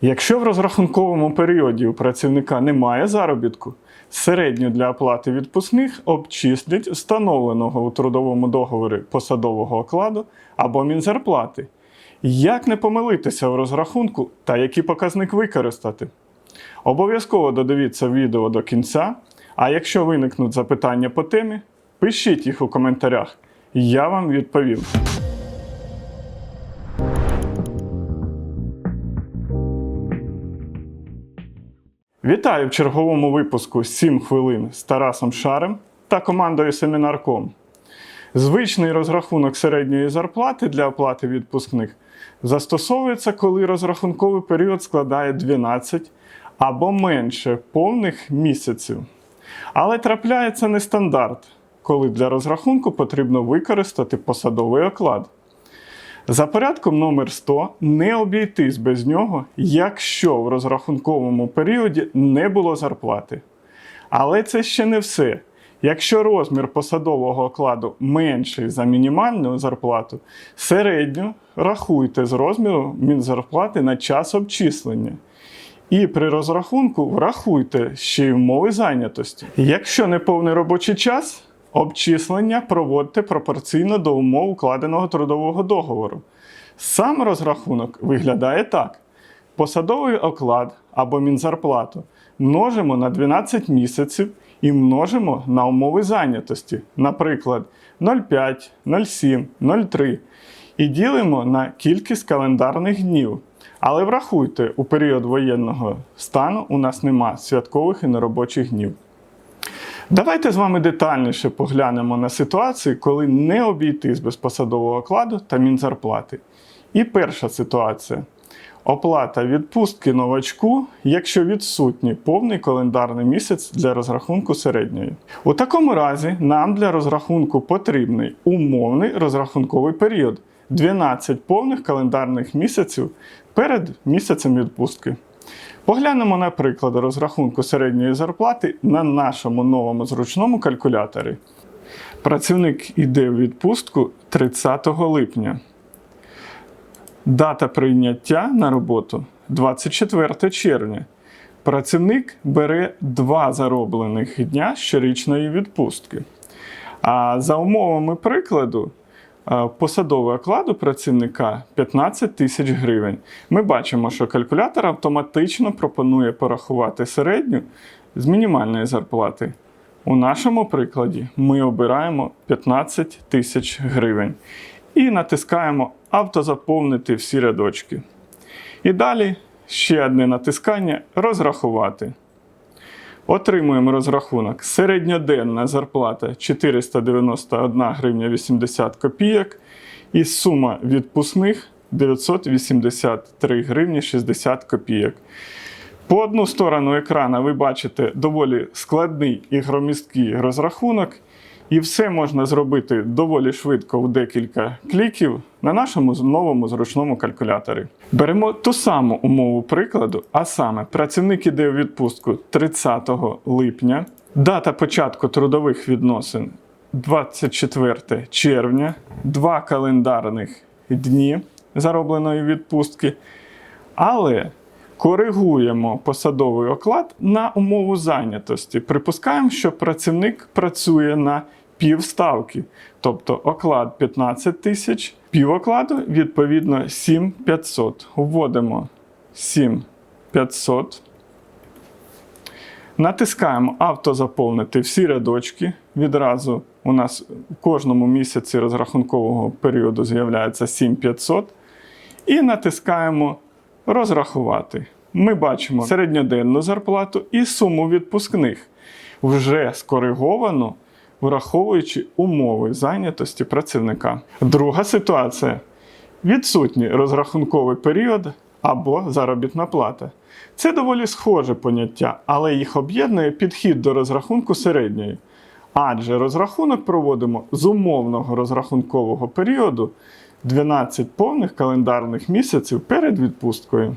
Якщо в розрахунковому періоді у працівника немає заробітку, середньо для оплати відпускних обчислять встановленого у трудовому договорі посадового окладу або мінзарплати. Як не помилитися в розрахунку та який показник використати? Обов'язково додивіться відео до кінця. А якщо виникнуть запитання по темі, пишіть їх у коментарях. Я вам відповім. Вітаю в черговому випуску «7 хвилин з Тарасом Шарем та командою Семінарком. Звичний розрахунок середньої зарплати для оплати відпускних застосовується, коли розрахунковий період складає 12 або менше повних місяців. Але трапляється нестандарт, коли для розрахунку потрібно використати посадовий оклад. За порядком номер 100 не обійтись без нього, якщо в розрахунковому періоді не було зарплати. Але це ще не все. Якщо розмір посадового окладу менший за мінімальну зарплату, середню рахуйте з розміру мінзарплати на час обчислення. І при розрахунку врахуйте ще й умови зайнятості. Якщо не повний робочий час, обчислення проводьте пропорційно до умов укладеного трудового договору. Сам розрахунок виглядає так: посадовий оклад або мінзарплату множимо на 12 місяців і множимо на умови зайнятості, наприклад, 0,5, 0,7, 0,3. І ділимо на кількість календарних днів. Але врахуйте, у період воєнного стану у нас нема святкових і неробочих днів. Давайте з вами детальніше поглянемо на ситуацію, коли не обійтись без посадового окладу та мінзарплати. І перша ситуація. Оплата відпустки новачку, якщо відсутній повний календарний місяць для розрахунку середньої. У такому разі нам для розрахунку потрібний умовний розрахунковий період 12 повних календарних місяців перед місяцем відпустки. Поглянемо на приклади розрахунку середньої зарплати на нашому новому зручному калькуляторі. Працівник йде в відпустку 30 липня. Дата прийняття на роботу 24 червня. Працівник бере два зароблених дня щорічної відпустки. А за умовами прикладу, посадовий оклад у працівника 15 тисяч гривень. Ми бачимо, що калькулятор автоматично пропонує порахувати середню з мінімальної зарплати. У нашому прикладі ми обираємо 15 тисяч гривень і натискаємо автозаповнити всі рядочки. І далі ще одне натискання розрахувати. Отримуємо розрахунок. Середньоденна зарплата 491 гривня 80 копійок і сума відпускних 983 гривні 60 копійок. По одну сторону екрана ви бачите доволі складний і громісткий розрахунок, і все можна зробити доволі швидко в декілька кліків на нашому новому зручному калькуляторі. Беремо ту саму умову прикладу, а саме працівник іде у відпустку 30 липня, дата початку трудових відносин 24 червня, два календарних дні заробленої відпустки. Але коригуємо посадовий оклад на умову зайнятості. Припускаємо, що працівник працює на півставки, тобто оклад 15 тисяч, півокладу відповідно 7500. Вводимо 7500. Натискаємо автозаповнити всі рядочки. Відразу у нас у кожному місяці розрахункового періоду з'являється 7500. І натискаємо розрахувати. Ми бачимо середньоденну зарплату і суму відпускних, вже скориговану, враховуючи умови зайнятості працівника. Друга ситуація: відсутній розрахунковий період або заробітна плата. Це доволі схоже поняття, але їх об'єднує підхід до розрахунку середньої. Адже розрахунок проводимо з умовного розрахункового періоду 12 повних календарних місяців перед відпусткою.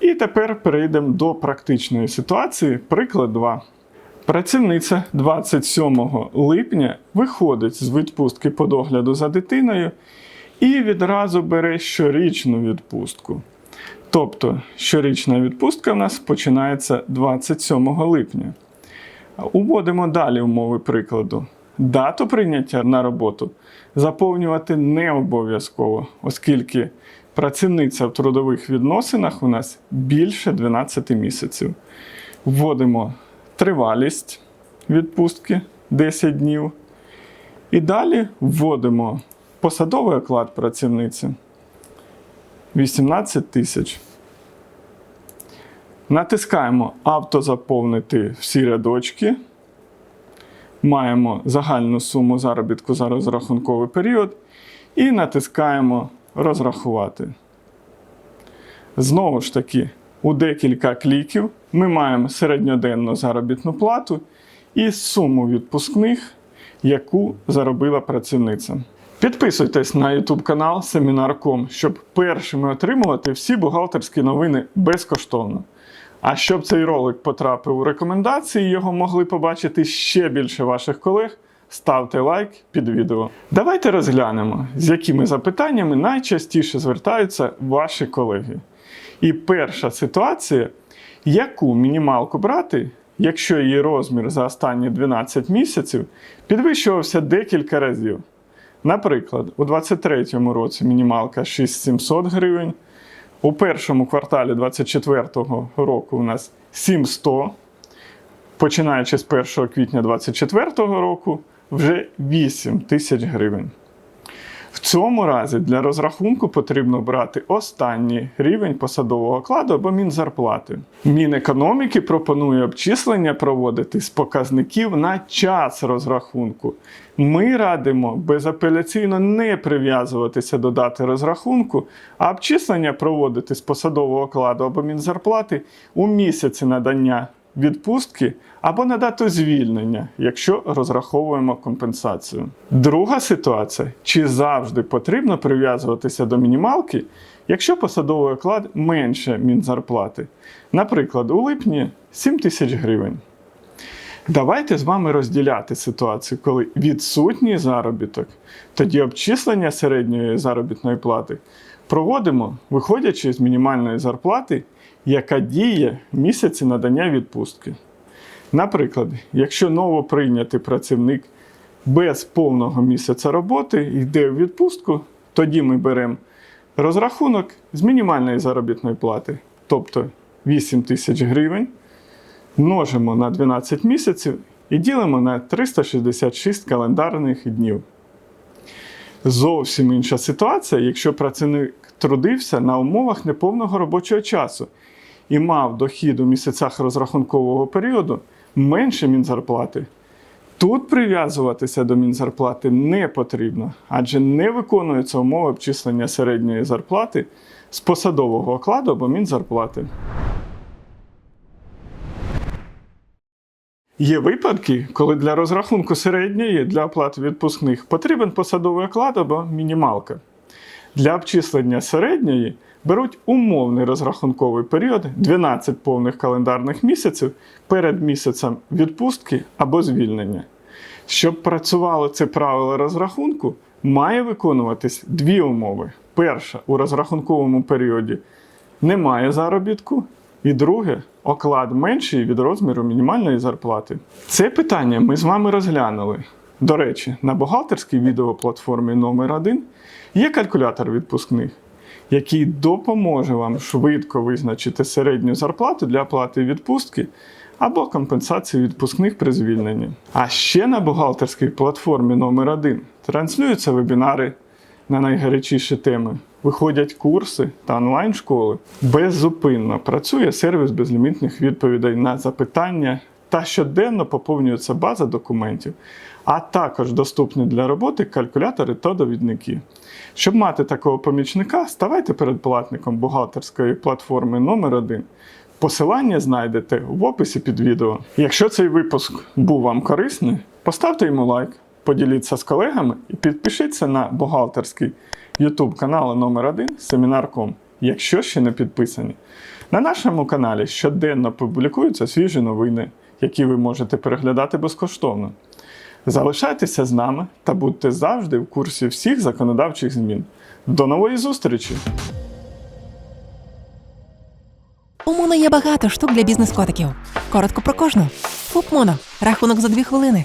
І тепер перейдемо до практичної ситуації. Приклад 2. Працівниця 27 липня виходить з відпустки по догляду за дитиною і відразу бере щорічну відпустку. Тобто щорічна відпустка в нас починається 27 липня. Уводимо далі умови прикладу. Дату прийняття на роботу заповнювати не обов'язково, оскільки працівниця в трудових відносинах у нас більше 12 місяців. Вводимо тривалість відпустки 10 днів. І далі вводимо посадовий оклад працівниці 18 тисяч. Натискаємо автозаповнити всі рядочки. Маємо загальну суму заробітку за розрахунковий період і натискаємо розрахувати. Знову ж таки, у декілька кліків ми маємо середньоденну заробітну плату і суму відпускних, яку заробила працівниця. Підписуйтесь на YouTube канал Семінар.ком, щоб першими отримувати всі бухгалтерські новини безкоштовно. А щоб цей ролик потрапив у рекомендації, його могли побачити ще більше ваших колег. Ставте лайк під відео. Давайте розглянемо, з якими запитаннями найчастіше звертаються ваші колеги. І перша ситуація, яку мінімалку брати, якщо її розмір за останні 12 місяців підвищувався декілька разів. Наприклад, у 2023 році мінімалка 6700 гривень, у першому кварталі 2024 року у нас 7100, починаючи з 1 квітня 2024 року вже 8 тисяч гривень. Цьому разі для розрахунку потрібно брати останній рівень посадового окладу або мінзарплати. Мінекономіки пропонує обчислення проводити з показників на час розрахунку. Ми радимо безапеляційно не прив'язуватися до дати розрахунку, а обчислення проводити з посадового окладу або мінзарплати у місяці надання відпустки або на дату звільнення, якщо розраховуємо компенсацію. Друга ситуація: чи завжди потрібно прив'язуватися до мінімалки, якщо посадовий оклад менше мінзарплати. Наприклад, у липні 7 тисяч гривень. Давайте з вами розділяти ситуацію, коли відсутній заробіток, тоді обчислення середньої заробітної плати проводимо, виходячи з мінімальної зарплати, яка діє місяці надання відпустки. Наприклад, якщо новоприйнятий працівник без повного місяця роботи йде в відпустку, тоді ми беремо розрахунок з мінімальної заробітної плати, тобто 8 тисяч гривень, множимо на 12 місяців і ділимо на 366 календарних днів. Зовсім інша ситуація, якщо працівник трудився на умовах неповного робочого часу і мав дохід у місяцях розрахункового періоду менше мінзарплати. Тут прив'язуватися до мінзарплати не потрібно, адже не виконуються умови обчислення середньої зарплати з посадового окладу або мінзарплати. Є випадки, коли для розрахунку середньої для оплати відпускних потрібен посадовий оклад або мінімалка. Для обчислення середньої беруть умовний розрахунковий період 12 повних календарних місяців перед місяцем відпустки або звільнення. Щоб працювало це правило розрахунку, має виконуватись дві умови. Перша у розрахунковому періоді немає заробітку, і друге оклад менший від розміру мінімальної зарплати. Це питання ми з вами розглянули. До речі, на бухгалтерській відеоплатформі номер 1 є калькулятор відпускних, який допоможе вам швидко визначити середню зарплату для оплати відпустки або компенсації відпускних при звільненні. А ще на бухгалтерській платформі номер 1 транслюються вебінари на найгарячіші теми. Виходять курси та онлайн-школи. Беззупинно працює сервіс безлімітних відповідей на запитання та щоденно поповнюється база документів, а також доступні для роботи калькулятори та довідники. Щоб мати такого помічника, ставайте передплатником бухгалтерської платформи номер 1 Посилання знайдете в описі під відео. Якщо цей випуск був вам корисний, поставте йому лайк, поділіться з колегами і підпишіться на бухгалтерський YouTube канал номер 1 Семінар.ком, якщо ще не підписані. На нашому каналі щоденно публікуються свіжі новини, які ви можете переглядати безкоштовно. Залишайтеся з нами та будьте завжди в курсі всіх законодавчих змін. До нової зустрічі! У Моно є багато штук для бізнес-котиків. Коротко про кожну. ФУП Моно. Рахунок за дві хвилини.